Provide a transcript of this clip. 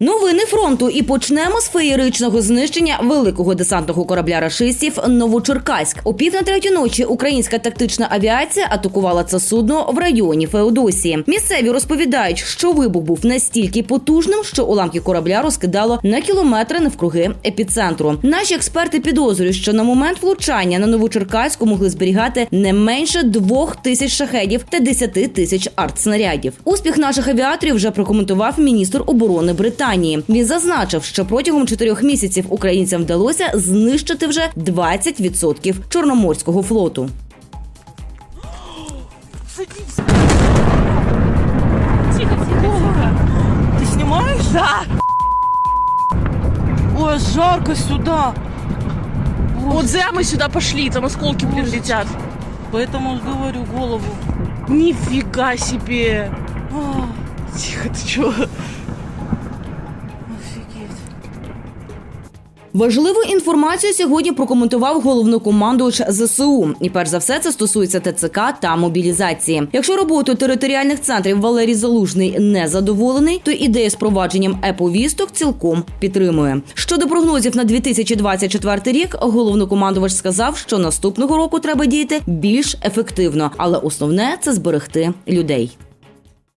Новини фронту і почнемо з феєричного знищення великого десантного корабля рашистів Новочеркаськ. О пів на третю ночі українська тактична авіація атакувала це судно в районі Феодосії. Місцеві розповідають, що вибух був настільки потужним, що уламки корабля розкидало на кілометри навкруги епіцентру. Наші експерти підозрюють, що на момент влучання на Новочеркаську могли зберігати не менше двох тисяч шахедів та десяти тисяч артснарядів. Успіх наших авіаторів вже прокоментував міністр оборони Британії. Він зазначив, що протягом чотирьох місяців українцям вдалося знищити вже 20% чорноморського флоту. Садись. Тихо, тихо, Ты снимаешь? Да. Ой, жарко сюда. Вот зря мы сюда пошли, там осколки прилетят. Поэтому говорю голову. Нифига себе. А, Тихо, ты чего? Важливу інформацію сьогодні прокоментував головнокомандувач ЗСУ. І перш за все це стосується ТЦК та мобілізації. Якщо роботою територіальних центрів Валерій Залужний не задоволений, то ідея з провадженням еповісток цілком підтримує. Щодо прогнозів на 2024 рік, головнокомандувач сказав, що наступного року треба діяти більш ефективно, але основне це зберегти людей.